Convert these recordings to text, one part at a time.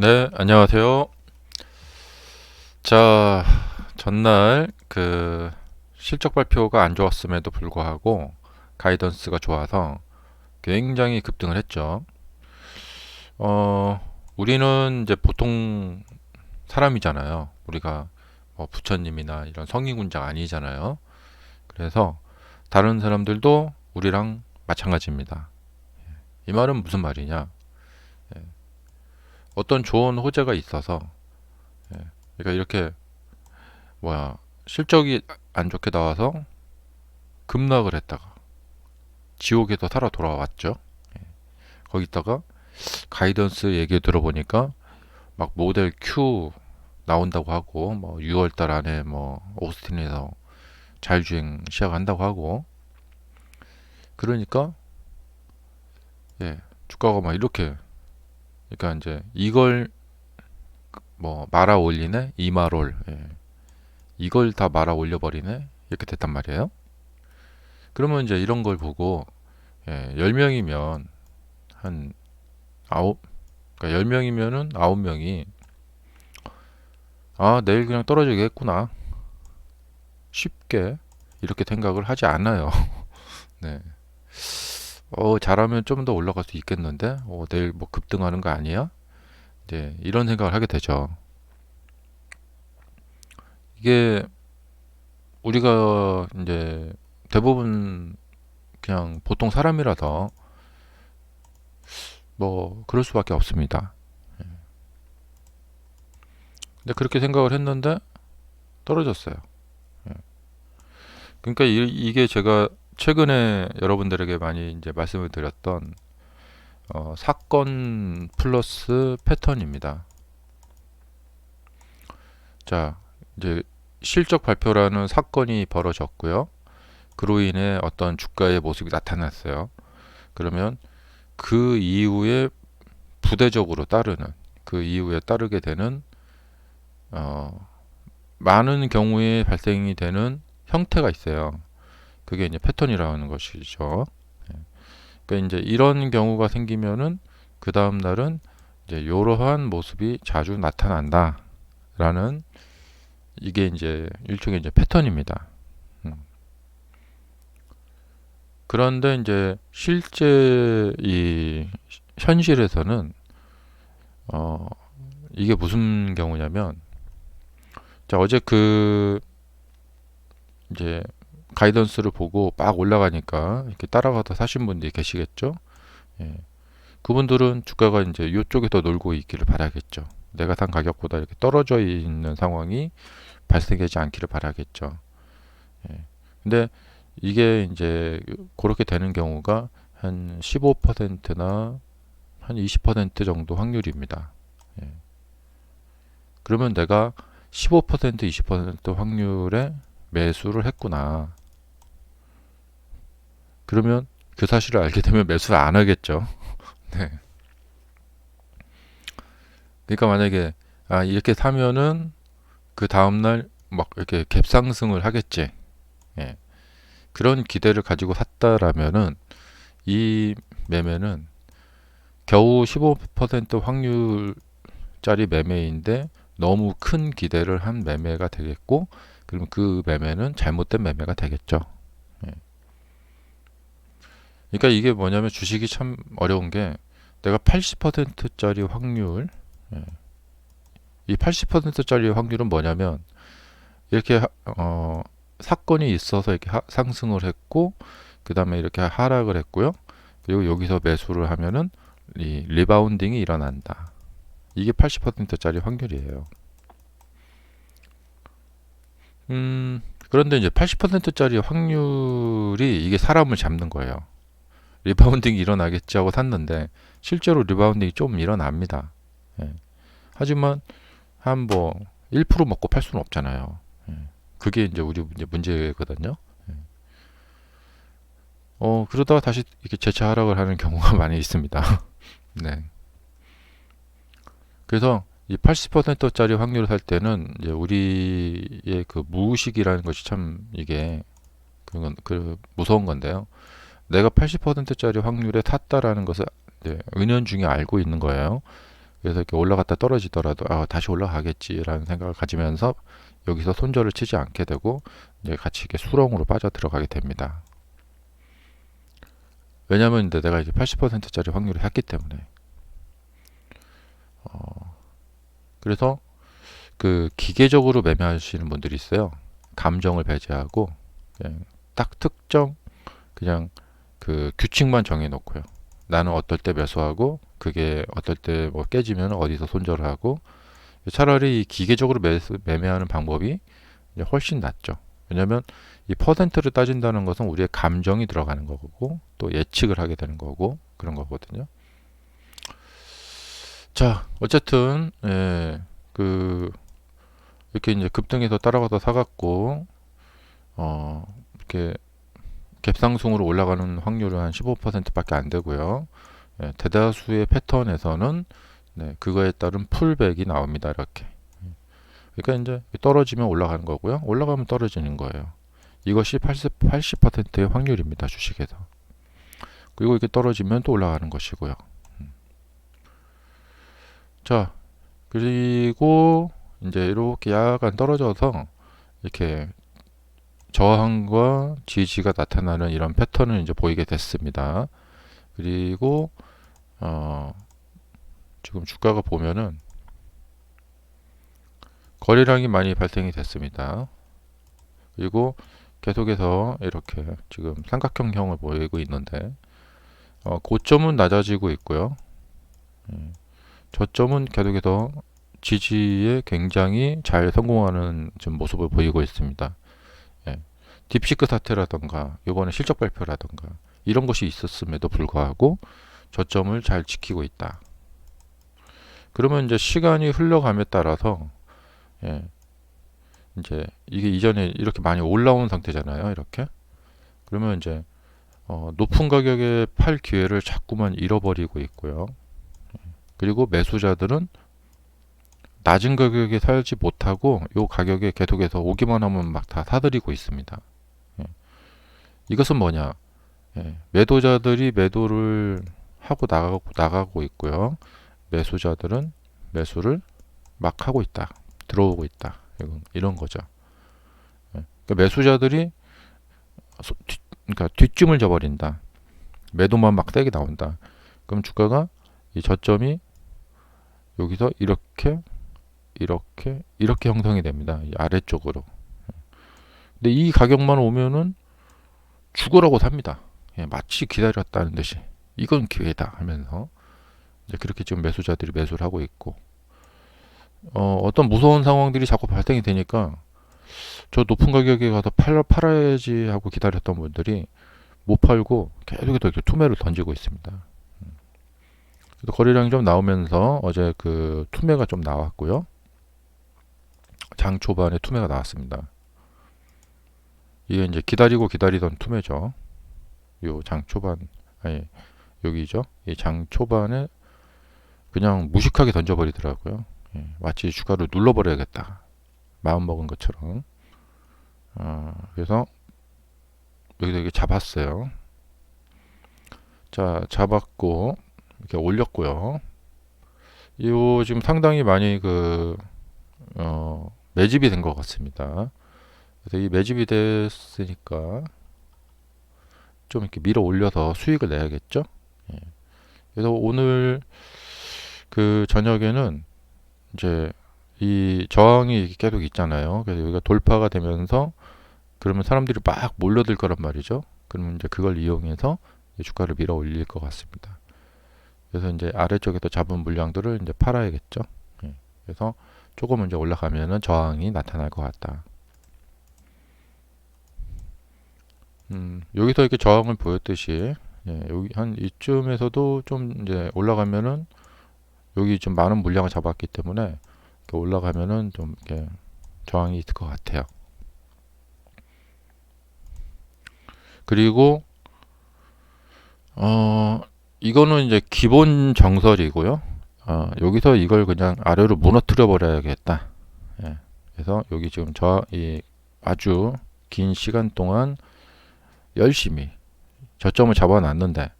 네, 안녕하세요. 자, 전날 그 실적 발표가 안 좋았음에도 불구하고 가이던스가 좋아서 굉장히 급등을 했죠. 어, 우리는 이제 보통 사람이잖아요. 우리가 뭐 부처님이나 이런 성인군자가 아니잖아요. 그래서 다른 사람들도 우리랑 마찬가지입니다. 이 말은 무슨 말이냐? 어떤 좋은 호재가 있어서 예, 그러니까 이렇게 뭐야 실적이 안 좋게 나와서 급락을 했다가 지옥에서 살아 돌아왔죠. 예, 거기다가 가이던스 얘기 들어보니까 막 모델 Q 나온다고 하고 뭐 6월달 안에 뭐 오스틴에서 자율주행 시작한다고 하고 그러니까 예 주가가 막 이렇게 그러니까 이제 이걸 뭐 말아 올리네 이마롤 예. 이걸 다 말아 올려버리네 이렇게 됐단 말이에요. 그러면 이제 이런 걸 보고 예, 10명이면 한 아홉 그러니까 10명이면은 9명이 아 내일 그냥 떨어지겠구나 쉽게 이렇게 생각을 하지 않아요. 네. 어, 잘하면 좀 더 올라갈 수 있겠는데? 어, 내일 뭐 급등하는 거 아니야? 이제 이런 생각을 하게 되죠. 이게 우리가 이제 대부분 그냥 보통 사람이라서 뭐 그럴 수밖에 없습니다. 예. 근데 그렇게 생각을 했는데 떨어졌어요. 예. 그러니까 이, 이게 제가 최근에 여러분들에게 많이 이제 말씀을 드렸던 어, 사건 플러스 패턴입니다. 자, 이제 실적 발표라는 사건이 벌어졌고요. 그로 인해 어떤 주가의 모습이 나타났어요. 그러면 그 이후에 부대적으로 따르는 그 이후에 따르게 되는 어, 많은 경우에 발생이 되는 형태가 있어요. 그게 이제 패턴이라는 것이죠. 예. 그러니까 이제 이런 경우가 생기면은 그 다음 날은 이제 이러한 모습이 자주 나타난다라는 이게 이제 일종의 이제 패턴입니다. 음. 그런데 이제 실제 이 현실에서는 어 이게 무슨 경우냐면 자 어제 그 이제 가이던스를 보고 막 올라가니까 이렇게 따라가다 사신 분들이 계시겠죠. 예. 그분들은 주가가 이제 이쪽에 더 놀고 있기를 바라겠죠. 내가 산 가격보다 이렇게 떨어져 있는 상황이 발생하지 않기를 바라겠죠. 예. 근데 이게 이제 그렇게 되는 경우가 한 15%나 한 20% 정도 확률입니다. 예. 그러면 내가 15% 20% 확률에 매수를 했구나. 그러면 그 사실을 알게 되면 매수를 안 하겠죠. 네. 그러니까 만약에 아 이렇게 사면은 그 다음날 막 이렇게 갭상승을 하겠지. 예. 그런 기대를 가지고 샀다라면은 이 매매는 겨우 15% 확률짜리 매매인데 너무 큰 기대를 한 매매가 되겠고 그러면 그 매매는 잘못된 매매가 되겠죠. 그러니까 이게 뭐냐면 주식이 참 어려운 게 내가 80%짜리 확률 예. 이 80%짜리 확률은 뭐냐면 이렇게 어, 사건이 있어서 이렇게 하, 상승을 했고 그 다음에 이렇게 하락을 했고요. 그리고 여기서 매수를 하면은 이 리바운딩이 일어난다. 이게 80%짜리 확률이에요. 음 그런데 이제 80%짜리 확률이 이게 사람을 잡는 거예요 리바운딩이 일어나겠지 하고 샀는데 실제로 리바운딩이 좀 일어납니다. 예. 하지만 한 뭐 1% 먹고 팔 수는 없잖아요. 예. 그게 이제 우리 이제 문제거든요. 예. 어 그러다가 다시 이렇게 재차 하락을 하는 경우가 많이 있습니다. 네. 그래서 이 80%짜리 확률을 살 때는 이제 우리의 그 무의식이라는 것이 참 이게 그건 그 무서운 건데요. 내가 80%짜리 확률에 탔다라는 것을 이제 은연중에 알고 있는 거예요. 그래서 이렇게 올라갔다 떨어지더라도 아, 다시 올라가겠지라는 생각을 가지면서 여기서 손절을 치지 않게 되고 이제 같이 이렇게 수렁으로 빠져 들어가게 됩니다. 왜냐하면 이제 내가 이제 80%짜리 확률을 샀기 때문에 어, 그래서 그 기계적으로 매매하시는 분들이 있어요. 감정을 배제하고 그냥 딱 특정 그냥 그 규칙만 정해놓고요. 나는 어떨 때 매수하고 그게 어떨 때 뭐 깨지면 어디서 손절을 하고 차라리 이 기계적으로 매수, 매매하는 방법이 훨씬 낫죠. 왜냐하면 이 퍼센트를 따진다는 것은 우리의 감정이 들어가는 거고 또 예측을 하게 되는 거고 그런 거거든요. 자, 어쨌든 예, 그 이렇게 이제 급등해서 따라가서 사갖고 어 이렇게 갭상승으로 올라가는 확률은 한 15%밖에 안 되고요. 예, 대다수의 패턴에서는 네, 그거에 따른 풀백이 나옵니다. 이렇게. 그러니까 이제 떨어지면 올라가는 거고요. 올라가면 떨어지는 거예요. 이것이 80, 80%의 확률입니다. 주식에서. 그리고 이렇게 떨어지면 또 올라가는 것이고요. 음. 자, 그리고 이제 이렇게 약간 떨어져서 이렇게 저항과 지지가 나타나는 이런 패턴을 이제 보이게 됐습니다. 그리고 어 지금 주가가 보면은 거래량이 많이 발생이 됐습니다. 그리고 계속해서 이렇게 지금 삼각형형을 보이고 있는데 어, 고점은 낮아지고 있고요. 예, 저점은 계속해서 지지에 굉장히 잘 성공하는 지금 모습을 보이고 있습니다. 예, 딥시크 사태라던가 이번에 실적 발표라던가 이런 것이 있었음에도 불구하고 저점을 잘 지키고 있다. 그러면 이제 시간이 흘러감에 따라서 예, 이제 이게 이전에 이렇게 많이 올라온 상태잖아요. 이렇게 그러면 이제 어, 높은 가격에 팔 기회를 자꾸만 잃어버리고 있고요. 그리고 매수자들은 낮은 가격에 살지 못하고 요 가격에 계속해서 오기만 하면 막 다 사들이고 있습니다. 예. 이것은 뭐냐? 예. 매도자들이 매도를 하고 나가고, 나가고 있고요. 매수자들은 매수를 막 하고 있다. 들어오고 있다. 이건 이런 거죠. 예. 그러니까 매수자들이 소, 뒤, 그러니까 뒷짐을 져버린다. 매도만 막 세게 나온다. 그럼 주가가 이 저점이 여기서 이렇게 이렇게 이렇게 형성이 됩니다. 이 아래쪽으로. 근데 이 가격만 오면은 죽으라고 삽니다. 예, 마치 기다렸다는 듯이 이건 기회다 하면서 이제 그렇게 지금 매수자들이 매수를 하고 있고 어, 어떤 무서운 상황들이 자꾸 발생이 되니까 저 높은 가격에 가서 팔, 팔아야지 하고 기다렸던 분들이 못 팔고 계속해서 이렇게 투매를 던지고 있습니다. 음. 거래량이 좀 나오면서 어제 그 투매가 좀 나왔고요. 장 초반에 투매가 나왔습니다. 이게 이제 기다리고 기다리던 투매죠. 요 장 초반 아니 여기죠. 이 장 초반에 그냥 무식하게 던져버리더라고요. 예, 마치 주가를 눌러버려야겠다. 마음 먹은 것처럼. 어, 그래서 여기다 이렇게 잡았어요. 자, 잡았고 이렇게 올렸고요. 이 지금 상당히 많이 그 어, 매집이 된 것 같습니다. 그래서 이 매집이 됐으니까 좀 이렇게 밀어 올려서 수익을 내야겠죠. 예. 그래서 오늘 그 저녁에는 이제 이 저항이 계속 있잖아요. 그래서 여기가 돌파가 되면서 그러면 사람들이 막 몰려들 거란 말이죠. 그러면 이제 그걸 이용해서 주가를 밀어 올릴 것 같습니다. 그래서 이제 아래쪽에서 잡은 물량들을 이제 팔아야겠죠. 예. 그래서 조금 이제 올라가면은 저항이 나타날 것 같다. 음, 여기서 이렇게 저항을 보였듯이 예, 여기 한 이쯤에서도 좀 이제 올라가면은 여기 좀 많은 물량을 잡았기 때문에 올라가면은 좀 이렇게 저항이 있을 것 같아요. 그리고 어 이거는 이제 기본 정설이고요. 어, 여기서 이걸 그냥 아래로 무너뜨려 버려야겠다. 예. 그래서 여기 지금 저 이 아주 긴 시간 동안 열심히 저점을 잡아놨는데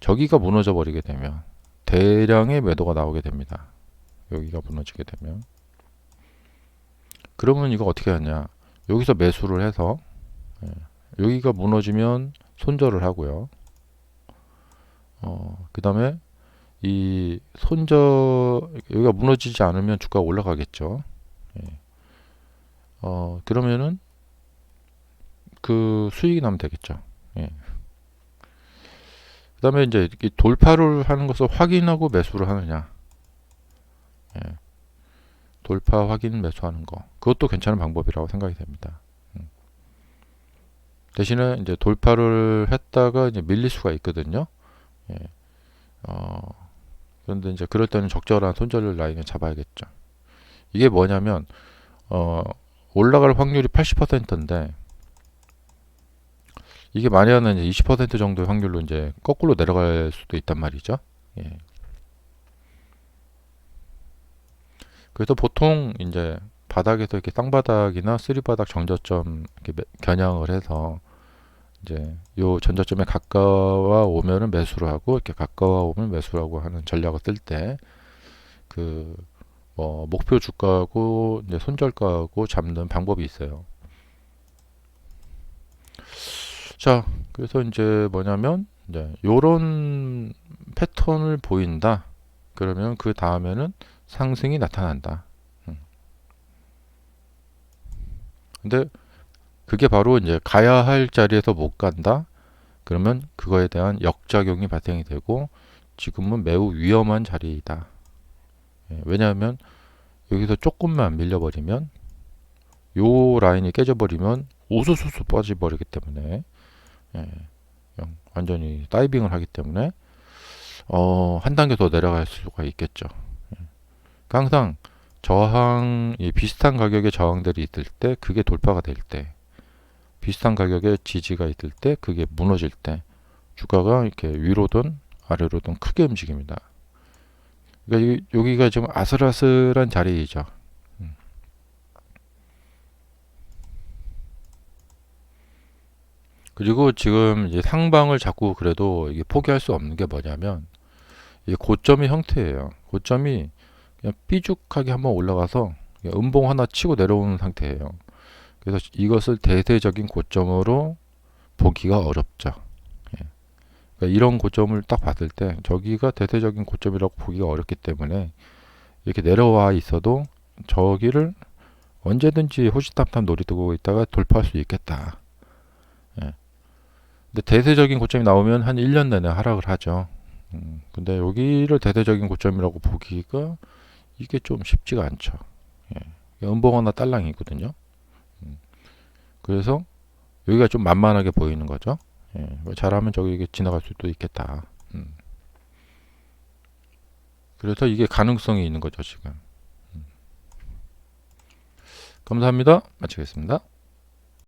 저기가 무너져 버리게 되면 대량의 매도가 나오게 됩니다. 여기가 무너지게 되면. 그러면 이거 어떻게 하냐? 여기서 매수를 해서 예, 여기가 무너지면 손절을 하고요. 어, 그 다음에 이 손절 여기가 무너지지 않으면 주가가 올라가겠죠. 예. 어, 그러면은 그 수익이 나면 되겠죠. 예. 그 다음에 이제 이 돌파를 하는 것을 확인하고 매수를 하느냐. 예. 돌파 확인 매수하는 거. 그것도 괜찮은 방법이라고 생각이 됩니다. 음. 대신에 이제 돌파를 했다가 이제 밀릴 수가 있거든요. 예. 어, 그런데 이제 그럴 때는 적절한 손절 라인을 잡아야겠죠. 이게 뭐냐면 어, 올라갈 확률이 80%인데 이게 많이는 이제 20% 정도의 확률로 이제 거꾸로 내려갈 수도 있단 말이죠. 예. 그래서 보통 이제 바닥에서 이렇게 쌍바닥이나 쓰리바닥 정저점 이렇게 매- 겨냥을 해서 이제 요 전저점에 가까워 오면은 매수를 하고 이렇게 가까워 오면 매수를 하고 하는 전략을 쓸 때 그 뭐 목표 주가하고 이제 손절가하고 잡는 방법이 있어요. 자, 그래서 이제 뭐냐면 이제 요런 패턴을 보인다. 그러면 그 다음에는 상승이 나타난다. 음. 근데 그게 바로 이제 가야 할 자리에서 못 간다. 그러면 그거에 대한 역작용이 발생이 되고 지금은 매우 위험한 자리이다. 예, 왜냐하면 여기서 조금만 밀려버리면 요 라인이 깨져버리면 우수수수 빠져버리기 때문에 예, 완전히 다이빙을 하기 때문에 어, 한 단계 더 내려갈 수가 있겠죠. 예. 그러니까 항상 저항 이 비슷한 가격의 저항들이 있을 때 그게 돌파가 될 때 비슷한 가격의 지지가 있을 때 그게 무너질 때 주가가 이렇게 위로든 아래로든 크게 움직입니다. 그러니까 이- 여기가 지금 아슬아슬한 자리이죠. 그리고 지금 이제 상방을 자꾸 그래도 이게 포기할 수 없는 게 뭐냐면 이게 고점의 형태예요. 고점이 그냥 삐죽하게 한번 올라가서 음봉 하나 치고 내려오는 상태예요. 그래서 이것을 대대적인 고점으로 보기가 어렵죠. 예. 그러니까 이런 고점을 딱 봤을 때 저기가 대대적인 고점이라고 보기가 어렵기 때문에 이렇게 내려와 있어도 저기를 언제든지 호시탐탐 노리고 있다가 돌파할 수 있겠다. 예. 근데 대대적인 고점이 나오면 한 1년 내내 하락을 하죠. 음, 근데 여기를 대대적인 고점이라고 보기가 이게 좀 쉽지가 않죠. 예. 음봉 하나 딸랑이거든요. 음, 그래서 여기가 좀 만만하게 보이는 거죠. 예, 잘하면 저기 지나갈 수도 있겠다. 음. 그래서 이게 가능성이 있는 거죠, 지금. 음. 감사합니다. 마치겠습니다.